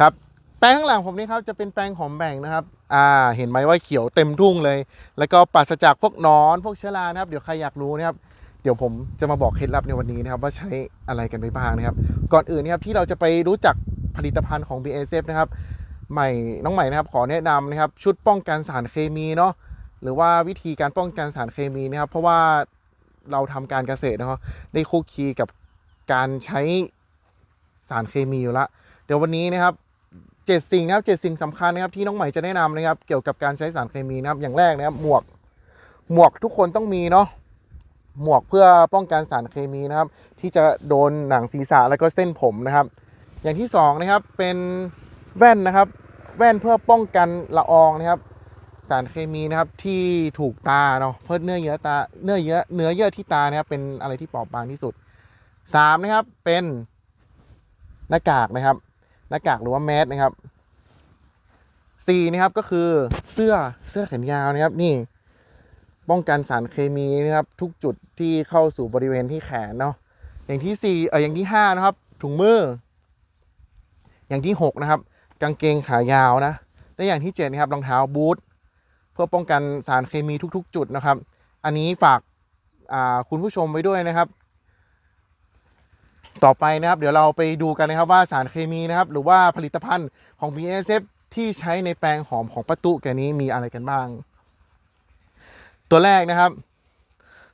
ครับแปลงข้างหลังผมนี่ครับจะเป็นแปลงหอมแบ่งนะครับอ่าเห็นไหมว่าเขียวเต็มทุ่งเลย แล้วก็ปราศจากพวกนอนพวกเชื้อรานะครับ เดี๋ยวใครอยากรู้นะครับเดี๋ยวผมจะมาบอกเคล็ดลับในวันนี้นะครับ ว่าใช้อะไรกันไปบ้างนะครับ ก่อนอื่นนะครับที่เราจะไปรู้จักผลิตภัณฑ์ของ BASF นะครับใหม่น้องใหม่นะครับ ขอแนะนำนะครับ ชุดป้องกันสารเคมีเนาะหรือว่าวิธีการป้องกันสารเคมีนะครับ เพราะว่าเราทำการเกษตรนะครับได้คุกคีกับการใช้สารเคมีอยู่ละเดี๋ยววันนี้นะครับ เจ็ดสิ่งนะครับเจ็ดสิ่งสำคัญนะครับที่น้องใหม่จะแนะนำนะครับ เกี่ยวกับการใช้สารเคมีนะครับ อย่างแรกนะครับ หมวก หมวกทุกคนต้องมีเนาะ หมวกเพื่อป้องกันสารเคมีนะครับ ที่จะโดนหนังศีรษะแล้วก็เส้นผมนะครับ อย่างที่สองนะครับ เป็นแว่นนะครับ แว่นเพื่อป้องกันละอองนะครับ สารเคมีนะครับที่ถูกตาเนาะ เพื่อเนื้อเยื่อตา เนื้อเยื่อ เนื้อเยื่อที่ตานะครับ เป็นอะไรที่เปราะบางที่สุดสามนะครับ เป็นหน้ากากนะครับ หน้ากากหรือว่าแมสนะครับสี่นะครับก็คือเสื้อเสื้อแขนยาวนะครับนี่ ป้องกันสารเคมีนะครับ ทุกจุดที่เข้าสู่บริเวณที่แขนเนาะอย่างที่สี่เอออย่างที่ห้านะครับ ถุงมือ อย่างที่หกนะครับ กางเกงขายาวนะและอย่างที่เจ็ดนะครับรองเท้าบูทเพื่อป้องกันสารเคมีทุก ๆ จุดนะครับ อันนี้ฝากคุณผู้ชมไว้ด้วยนะครับ ต่อไปนะครับ เดี๋ยวเราไปดูกันนะครับว่าสารเคมีนะครับ หรือว่าผลิตภัณฑ์ของ BASF ที่ใช้ในแปลงหอมของประตุแกนี้มีอะไรกันบ้าง ตัวแรกนะครับ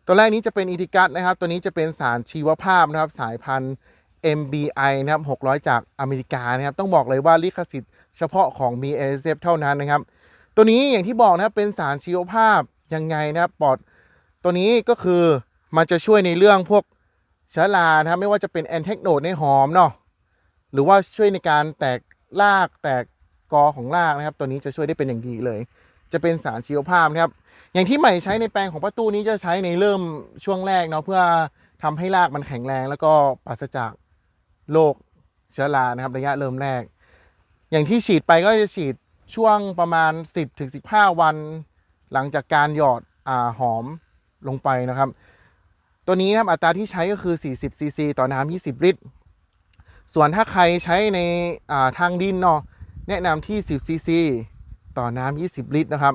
ตัวแรกนี้จะเป็นอีทิกัสนะครับ ตัวนี้จะเป็นสารชีวภาพนะครับ สายพันธุ์ MBI นะครับ 600 จากอเมริกานะครับ ต้องบอกเลยว่าลิขสิทธิ์เฉพาะของ BASF เท่านั้นนะครับ ตัวนี้อย่างที่บอกนะครับเป็นสารชีวภาพยังไงนะครับปอดตัวนี้ก็คือมันจะช่วยในเรื่องพวก เชื้อรานะครับไม่ว่าจะเป็นแอนเทคโนดในหอมเนาะหรือว่าช่วยในการแตกรากแตกกอของรากนะครับ ตัวนี้จะช่วยได้เป็นอย่างดีเลย จะเป็นสารชีวภาพนะครับ อย่างที่ใหม่ใช้ในแปลงของประตูนี้จะใช้ในเริ่มช่วงแรกเนาะเพื่อทำให้รากมันแข็งแรง แล้วก็ปราศจากโรคเชื้อรานะครับ ระยะเริ่มแรก อย่างที่ฉีดไปก็จะฉีดช่วงประมาณ 10ถึง15 วัน หลังจากการหยอดอหอมลงไปนะครับ ตัวนี้นะครับอัตราที่ใช้ก็คือ 40ซีซีต่อน้ำ20 ลิตร ส่วนถ้าใครใช้ในาทางดินเนาะแนะนำที่ 10ซีซีต่อน้ำ20 ลิตรนะครับ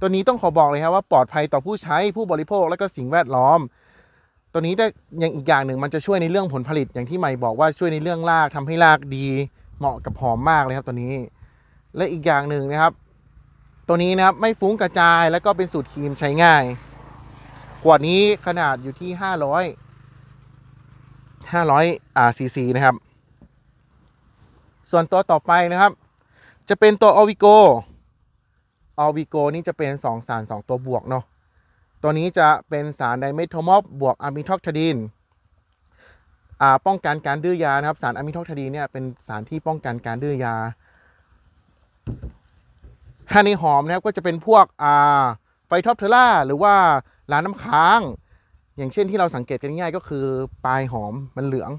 ตัวนี้ต้องขอบอกเลยครับว่าปลอดภัยต่อผู้ใช้ผู้บริโภคและก็สิ่งแวดล้อม ตัวนี้ได้อย่างอีกอย่างหนึ่งมันจะช่วยในเรื่องผลผลิตอย่างที่ใหม่บอกว่าช่วยในเรื่องรากทำให้รากดี เหมาะกับหอมมากเลยครับตัวนี้ และอีกอย่างหนึ่งนะครับ ตัวนี้นะครับไม่ฟุ้งกระจายแล้วก็เป็นสูตรครีมใช้ง่าย ขวดนี้ขนาดอยู่ที่500 500อ่าซีซีนะครับ ส่วนตัวต่อไปนะครับ จะเป็นตัวอวิโกออวิโกนี่จะเป็น2สาร2ตัวบวกเนาะตัวนี้จะเป็นสารไดเมทโทมอฟบวกอะมิทอกทาดีนอ่าป้องกันการดื้อยานะครับ สารอะมิทอกทาดีนเนี่ยเป็นสารที่ป้องกันการดื้อยาถ้าในหอมนะครับก็จะเป็นพวกอ่า ไฟท็อปเทอร่าหรือว่าร้านน้ำค้าง อย่างเช่นที่เราสังเกตกันง่ายก็คือปลายหอมมันเหลือง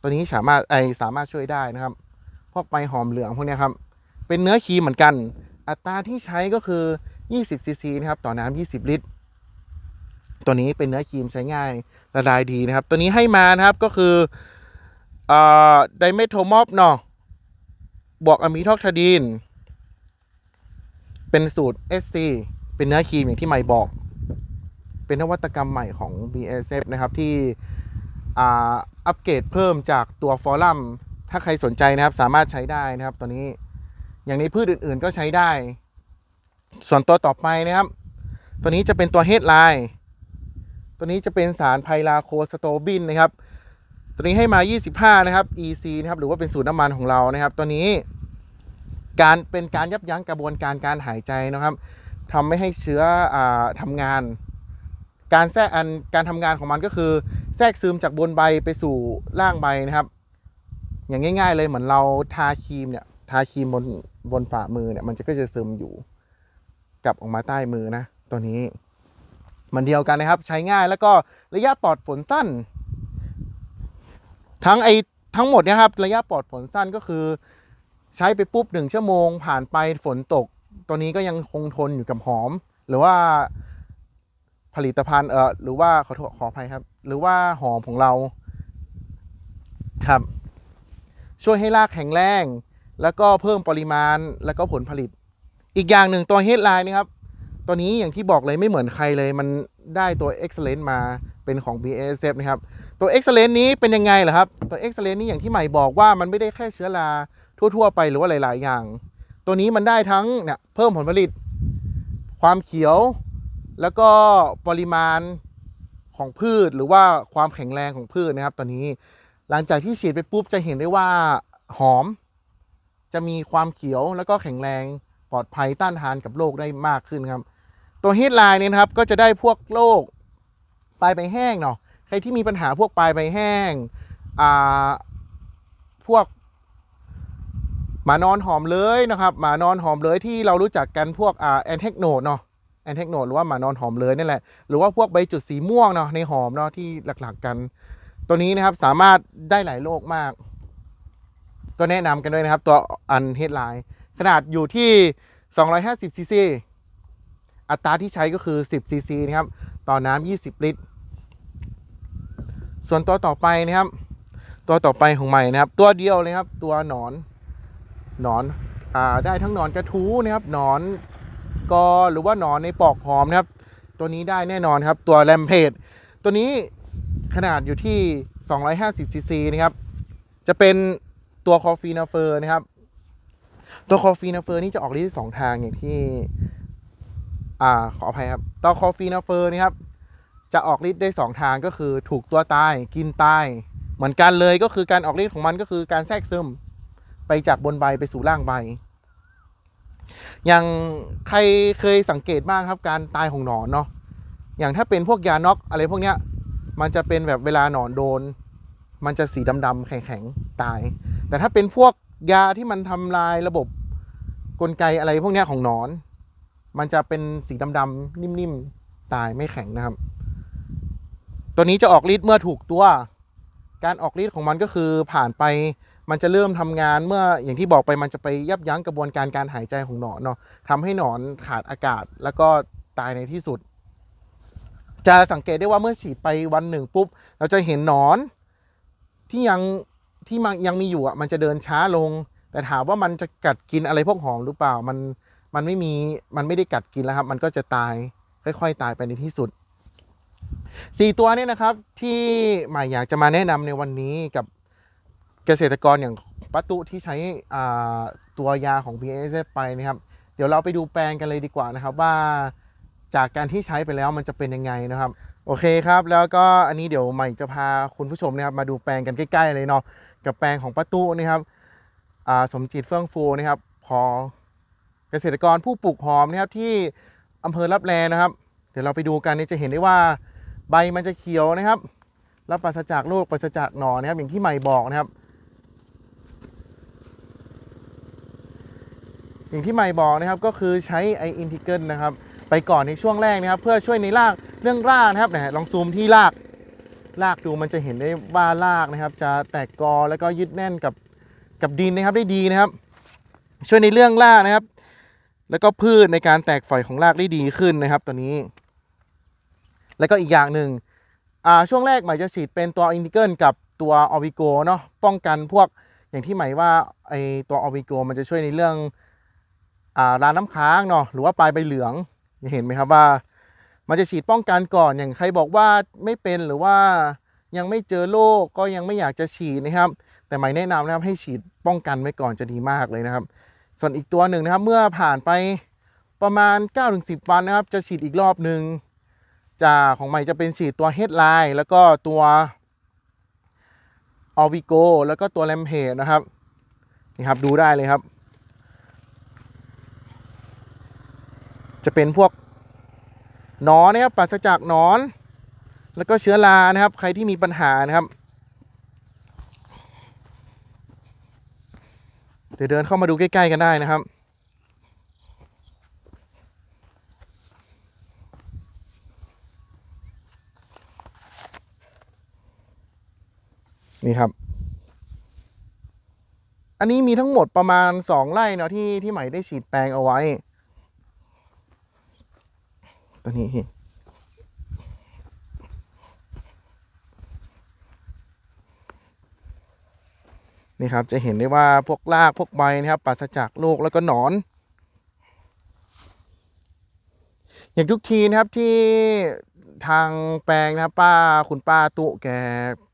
ตัวนี้สามารถไอสามารถช่วยได้นะครับพวกปลายหอมเหลืองพวกนี้ครับ เป็นเนื้อครีมเหมือนกัน อัตราที่ใช้ก็คือ 20ซีซีนะครับต่อน้ำ20 ลิตร ตัวนี้เป็นเนื้อครีมใช้ง่ายละลายดีนะครับ ตัวนี้ให้มานะครับก็คือไดเมทโทมอฟเนาะบวกอะมิทอกทาดีน เป็นสูตร SC เป็นเนื้อครีมอย่างที่ใหม่บอก เป็นนวัตกรรมใหม่ของ BASF นะครับที่อัปเกรดเพิ่มจากตัวฟอรัมถ้าใครสนใจนะครับสามารถใช้ได้นะครับตัวนี้อย่างในพืชอื่นๆก็ใช้ได้ ส่วนตัวต่อไปนะครับ ตัวนี้จะเป็นตัวเฮดไลน์ตัวนี้จะเป็นสารไพลาโคสโตบินนะครับ ตัวนี้ให้มา 25 นะครับ EC นะครับ หรือว่าเป็นสูตรน้ำมันของเรานะครับ ตัวนี้ การเป็นการยับยั้งกระบวนการการหายใจนะครับ ทำไม่ให้เชื้ออาทำงาน การแทรกอันการทำงานของมันก็คือ แทรกซึมจากบนใบไปสู่ล่างใบนะครับ อย่างง่าย ๆ เลยเหมือนเราทาครีมเนี่ยทาครีมบนบนฝ่ามือเนี่ยมันจะก็จะซึมอยู่กลับออกมาใต้มือนะตัวนี้มันเดียวกันนะครับ ใช้ง่ายแล้วก็ระยะปลอดฝนสั้น ทั้งไอทั้งหมดนี่ยครับ ระยะปลอดฝนสั้นก็คือ ใช้ไปปุ๊บหนึ่งชั่วโมง ผ่านไปฝนตก ตัวนี้ก็ยังคงทนอยู่กับหอม หรือว่าผลิตภัณฑ์เออหรือว่าขอโทษขออภัยครับ หรือว่าหอมของเราครับ ช่วยให้รากแข็งแรง แล้วก็เพิ่มปริมาณแล้วก็ผลผลิต อีกอย่างหนึ่งตัว headline นี่ครับตัวนี้อย่างที่บอกเลยไม่เหมือนใครเลยมันได้ตัว excellent มาเป็นของ BASF นะครับ ตัว excellent นี้เป็นยังไงเหรอครับ ตัว excellent นี้อย่างที่ใหม่บอกว่ามันไม่ได้แค่เชื้อราทั่ว ๆ ไปหรือว่าหลาย ๆ อย่าง ตัวนี้มันได้ทั้งเนี่ยเพิ่มผลผลิต ความเขียว แล้วก็ปริมาณของพืชหรือว่าความแข็งแรงของพืชนะครับตอนนี้หลังจากที่ฉีดไปปุ๊บจะเห็นได้ว่าหอม จะมีความเขียวแล้วก็แข็งแรงปลอดภัยต้านทานกับโรคได้มากขึ้นครับ ตัวฮีทไลน์เนี่ยครับก็จะได้พวกโรคปลายใบแห้งเนาะใครที่มีปัญหาพวกปลายใบแห้งอ่าพวก หมานอนหอมเลยนะครับหมานอนหอมเลยที่เรารู้จักกันพวกอ่าแอนเทคโนดเนาะแอนเทคโนดหรือว่าหมานอนหอมเลยนี่แหละหรือว่าพวกใบจุดสีม่วงเนาะในหอมเนาะที่หลักๆกัน ตัวนี้นะครับสามารถได้หลายโรคมาก ก็แนะนำกันด้วยนะครับ ตัวอันเฮดไลน์ขนาดอยู่ที่ 250ซีซีอัตราที่ใช้ก็คือ 10ซีซีนะครับต่อน้ำ20 ลิตร ส่วนตัวต่อไปนะครับ ตัวต่อไปของใหม่นะครับ ตัวเดียวเลยครับ ตัวหนอน หนอนอ่าได้ทั้งหนอนกระทู้นะครับหนอนกอหรือว่าหนอนในปอกหอมนะครับ ตัวนี้ได้แน่นอนครับตัวแรมเพจตัวนี้ขนาดอยู่ที่ 250ซีซีนะครับ จะเป็นตัวคอฟฟีนาเฟอร์นะครับ ตัวคอฟฟีนาเฟอร์นี่จะออกฤทธิ์สองทางอย่างที่ อ่าขออภัยครับ ตัวคอฟฟีนาเฟอร์นี่ครับ จะออกฤทธิ์ได้สองทางก็คือถูกตัวตาย กินตาย เหมือนกันเลยก็คือการออกฤทธิ์ของมันก็คือการแทรกซึม ไปจากบนใบไปสู่ล่างใบ อย่างใครเคยสังเกตบ้างครับการตายของหนอนเนาะอย่างถ้าเป็นพวกยาน็อกอะไรพวกเนี้ยมันจะเป็นแบบเวลาหนอนโดน มันจะสีดำๆแข็งๆตาย แต่ถ้าเป็นพวกยาที่มันทำลายระบบกลไกอะไรพวกเนี้ยของหนอน มันจะเป็นสีดำๆนิ่มๆ ตายไม่แข็งนะครับ ตัวนี้จะออกฤทธิ์เมื่อถูกตัว การออกฤทธิ์ของมันก็คือผ่านไป มันจะเริ่มทำงานเมื่ออย่างที่บอกไปมันจะไปยับยั้งกระบวนการการหายใจของหนอนเนาะทำให้หนอนขาดอากาศแล้วก็ตายในที่สุด จะสังเกตได้ว่าเมื่อฉีดไปวันหนึ่งปุ๊บ เราจะเห็นหนอนที่ยังที่มันยังมีอยู่อะมันจะเดินช้าลง แต่ถามว่ามันจะกัดกินอะไรพวกหอมหรือเปล่ามันมันไม่มีมันไม่ได้กัดกินแล้วครับ มันก็จะตายค่อยๆตายไปในที่สุดสี่ตัวเนี้นะครับที่หมายอยากจะมาแนะนำในวันนี้กับ เกษตรกรอย่างป้าตุที่ใช้ตัวยาของ b a s f ไปนะครับ เดี๋ยวเราไปดูแปลงกันเลยดีกว่านะครับ ว่าจากการที่ใช้ไปแล้วมันจะเป็นยังไงนะครับ โอเคครับ แล้วก็อันนี้เดี๋ยวใหม่จะพาคุณผู้ชมนะครับ มาดูแปลงกันใกล้ ๆ เลยเนาะกับแปลงของป้าตู้นะครับสมจิตเฟื่องฟูนะครับ พอเกษตรกรผู้ปลูกหอมนะครับที่อำเภอรับแลนะครับ เดี๋ยวเราไปดูกันนี่จะเห็นได้ว่าใบมันจะเขียวนะครับแล้วปราศจากโรคปราศจากหนอนนะครับ อย่างที่ใหม่บอกนะครับ อย่างที่ใหม่บอกนะครับก็คือใช้ไออินทิเกิลนะครับไปก่อนในช่วงแรกนะครับ เพื่อช่วยในรากเรื่องรากนะครับนะลองซูมที่รากรากดูมันจะเห็นได้ว่ารากนะครับ จะแตกกอแล้วก็ยึดแน่นกับกับดินนะครับได้ดีนะครับ ช่วยในเรื่องรากนะครับ แล้วก็พืชในการแตกฝอยของรากได้ดีขึ้นนะครับ ตัวนี้ แล้วก็อีกอย่างหนึ่งช่วงแรกใหม่จะฉีดเป็นตัวอินทิเกิลกับตัวออวิโกเนาะป้องกันพวกอย่างที่หมายว่าไอตัวออวิโกมันจะช่วยในเรื่อง รานน้ำค้างเนาะหรือว่าปลายใบเหลืองเห็นไหมครับว่า มันจะฉีดป้องกันก่อนอย่างใครบอกว่าไม่เป็นหรือว่ายังไม่เจอโรคก็ยังไม่อยากจะฉีดนะครับ แต่หมายแนะนำนะครับให้ฉีดป้องกันไว้ก่อนจะดีมากเลยนะครับ ส่วนอีกตัวหนึ่งนะครับ เมื่อผ่านไปประมาณ 9-10 วันนะครับ จะฉีดอีกรอบหนึ่งจากของใหม่จะเป็นฉีดตัว Headline แล้วก็ตัวออวิโกแล้วก็ตัวแลมเพจนะครับนี่ครับดูได้เลยครับ จะเป็นพวกหนอนนะครับปราศจากหนอน แล้วก็เชื้อรานะครับ ใครที่มีปัญหานะครับ เดี๋ยวเดินเข้ามาดูใกล้ ๆ กันได้นะครับนี่ครับ อันนี้มีทั้งหมดประมาณสองไร่เนาะที่ที่ใหม่ได้ฉีดแปลงเอาไว้ ตัวนี้นนี่ครับจะเห็นได้ว่าพวกรากพวกใบนะครับปราศจากโรคแล้วก็หนอน อย่างทุกทีนะครับที่ทางแปลงนะครับป้าคุณป้าตุแก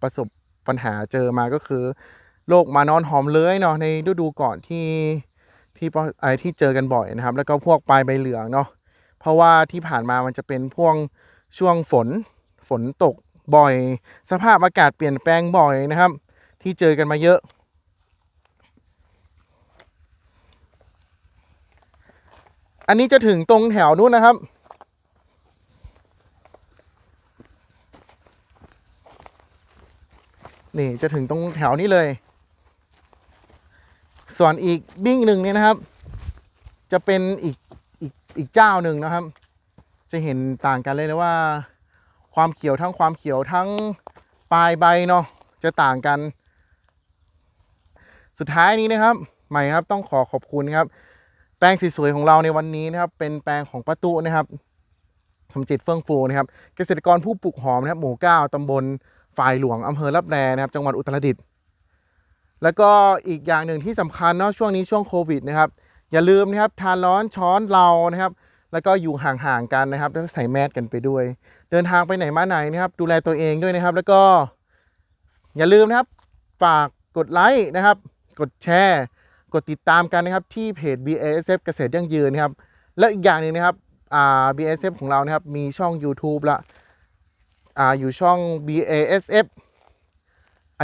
ประสบปัญหาเจอมาก็คือโรคมานอนหอมเลื้อยเนาะในฤดูก่อนที่ที่ไอที่เจอกันบ่อยนะครับ แล้วก็พวกปลายใบเหลืองเนาะ เพราะว่าที่ผ่านมามันจะเป็นพวกช่วงฝนฝนตกบ่อย สภาพอากาศเปลี่ยนแปลงบ่อยนะครับ ที่เจอกันมาเยอะ อันนี้จะถึงตรงแถวนู้นนะครับนี่จะถึงตรงแถวนี้เลย ส่วนอีกบิ้งหนึ่งเนี่ยนะครับ จะเป็นอีก อีกเจ้าหนึ่งนะครับ จะเห็นต่างกันเลยนะว่า ความเขียวทั้งความเขียวทั้งปลายใบเนาะจะต่างกัน สุดท้ายนี้นะครับ ใหม่ครับต้องขอขอบคุณครับ แปลงสวยๆของเราในวันนี้นะครับ เป็นแปลงของป้าตุนะครับสมจิตเฟื่องฟูนะครับ เกษตรกรผู้ปลูกหอมนะครับ หมู่เก้าตำบลฝ่ายหลวงอำเภอรับแลนะครับ จังหวัดอุตรดิตถ์แล้วก็อีกอย่างหนึ่งที่สำคัญเนาะช่วงนี้ช่วงโควิดนะครับ อย่าลืมนะครับทานร้อนช้อนเรานะครับ แล้วก็อยู่ห่างๆกันนะครับ แล้วก็ใส่แมสกันไปด้วย เดินทางไปไหนมาไหนนะครับ ดูแลตัวเองด้วยนะครับ แล้วก็ อย่าลืมนะครับ ฝากกดไลค์นะครับ กดแชร์ กดติดตามกันนะครับ ที่เพจ BASF เกษตรยั่งยืนนะครับ และอีกอย่างหนึ่งนะครับอ่า BASF ของเรานะครับ มีช่อง YouTube ละอ่าอยู่ช่อง BASF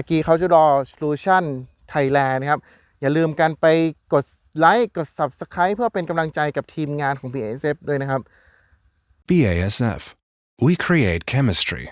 Agricultural Solution Thailand นะครับ อย่าลืมกันไปกด ไลค์กด Subscribe เพื่อเป็นกำลังใจกับทีมงานของ BASF ด้วยนะครับ BASF. We create chemistry.